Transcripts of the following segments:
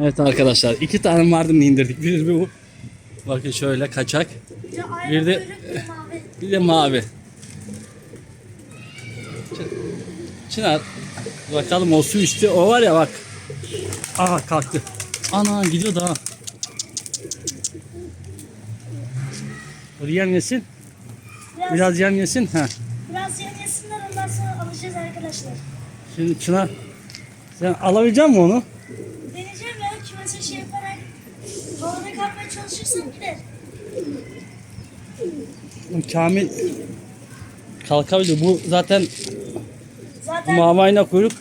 Evet arkadaşlar iki tane mardin indirdik. Bir bu. Bakın şöyle kaçak. Bir de Bir de- mavi. Çınar. Bakalım o su içti. O var ya bak. Aha kalktı. Ana gidiyor daha. Yem yesin. Biraz, biraz, Biraz yem yesin. Ha. yem yesinler ondan sonra alacağız arkadaşlar. Şimdi Çınar. Sen alabilecek misin onu? Havada kalmaya çalışırsam gider. Kamil kalkabilir. Bu zaten Zaten mamayla kuyruk.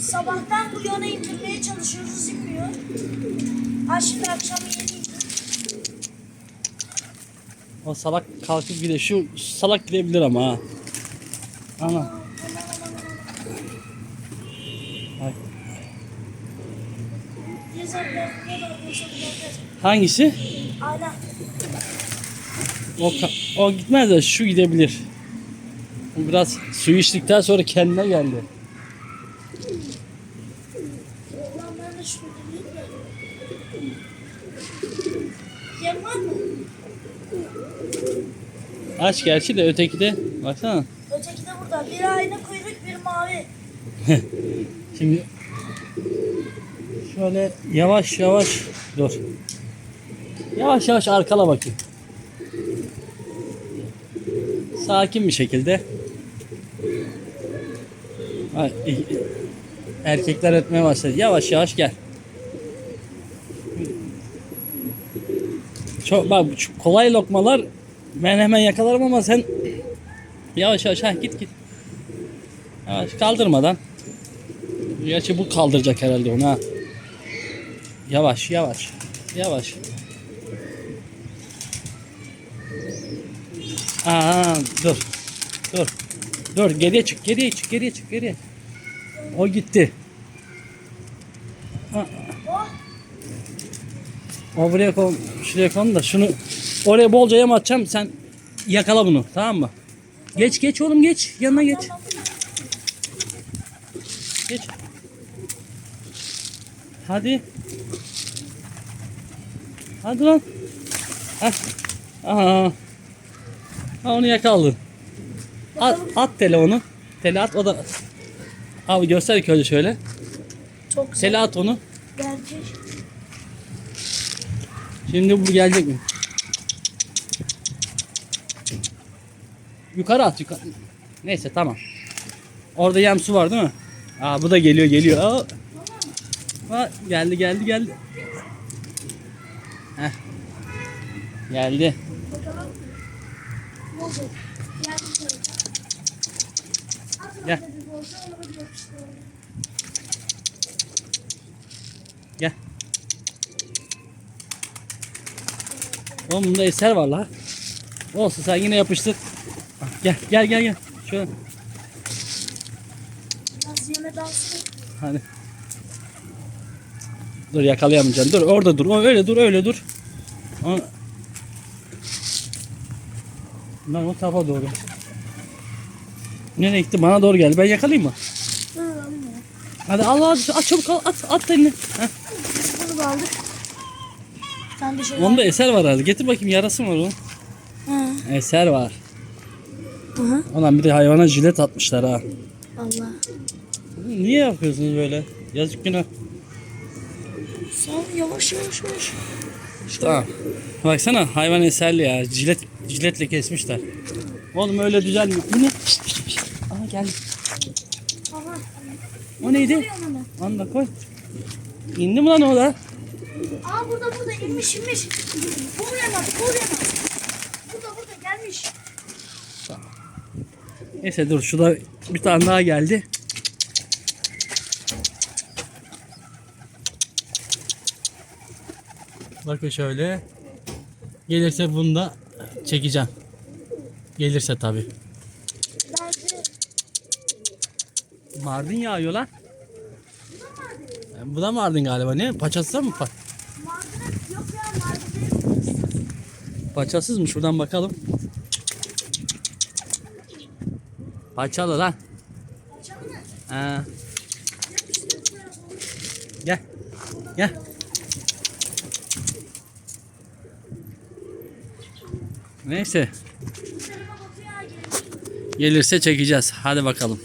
sabahtan bu yana indirmeye çalışıyoruz inmiyor. Ha şimdi akşam yeni. O salak kalkıp gidiyor. Şu salak gidebilir ama ha. Ana. Bak. Yazarlar, ne var bu sabahlar? Hangisi? Aynen. O, o gitmez de şu gidebilir. Bu Biraz su içtikten sonra kendine geldi. Aç gerçi de öteki de baksana. Öteki de burada. Biri aynı kuyruk, biri mavi. Şimdi şöyle yavaş yavaş dur. Yavaş yavaş arkala bakayım. Sakin bir şekilde. İ- Erkekler ötmeye başladı. Yavaş yavaş gel. Çok bak şu kolay lokmalar ben hemen yakalarım ama sen yavaş yavaş ha git git. Yavaş kaldırmadan. Gerçi bu kaldıracak herhalde onu ha. Yavaş yavaş. Yavaş. Aa dur. Dur. Dur geriye çık geriye çık geriye çık geriye. O gitti. O buraya kon, şuraya kon da şunu oraya bolca yem atacağım sen yakala bunu tamam mı? Geç geç oğlum geç yanına geç. Geç. Hadi. Hadi lan. Hah. Aha. Ha onu yakaladın. At, at telefonu. Tele at o da. Abi göster ilk önce şöyle. Çok. Tele at onu. Gerçek. Şimdi bu gelecek mi? Yukarı at yukarı. Neyse tamam. Orada yem su var değil mi? Aa bu da geliyor geliyor. Aa. Aa, geldi geldi geldi. Heh. Geldi. Bakalım. Ne olacak? Gel bakalım. Atın Gel. orada bir bolca, ona da bir yapıştıralım. Gel. Oğlum bunda eser var la. Olsun sen yine yapıştır. Gel gel gel gel. Şöyle. Hadi. Dur yakalayamayacaksın. Dur orada dur. Öyle dur öyle dur. Lan o tarafa doğru. Nereye gitti? Bana doğru geldi. Ben yakalayayım mı? Hadi al al at çabuk al at at elini. Heh. Bunu da aldık. Sen şey Onda eser var herhalde. Getir bakayım yarası mı var onun? Hı. Eser var. Hı. Ulan bir de hayvana jilet atmışlar ha. Allah. Niye yapıyorsunuz böyle? Yazık günah. Sen yavaş yavaş yavaş. Tamam. Baksana hayvan eserli ya. Jilet, jiletle kesmişler. Oğlum öyle düzelmiyor. Bu ne? Aha geldi. O neydi? Koyuyorum onu. Onu da koy. İndi mi lan o da? Aa burada burada inmiş inmiş. Bul yemez bul yemez. Burada burada gelmiş. Neyse dur şurada bir tane daha geldi. Bakın şöyle. Gelirse bunu da çekeceğim. Gelirse tabi. Mardin yağıyor lan. Bu da Mardin galiba ne? Paçası mı? Pa. Paçasız mı? Şuradan bakalım. Paçalı lan. Ha. Gel. Gel. Neyse. Gelirse çekeceğiz. Hadi bakalım.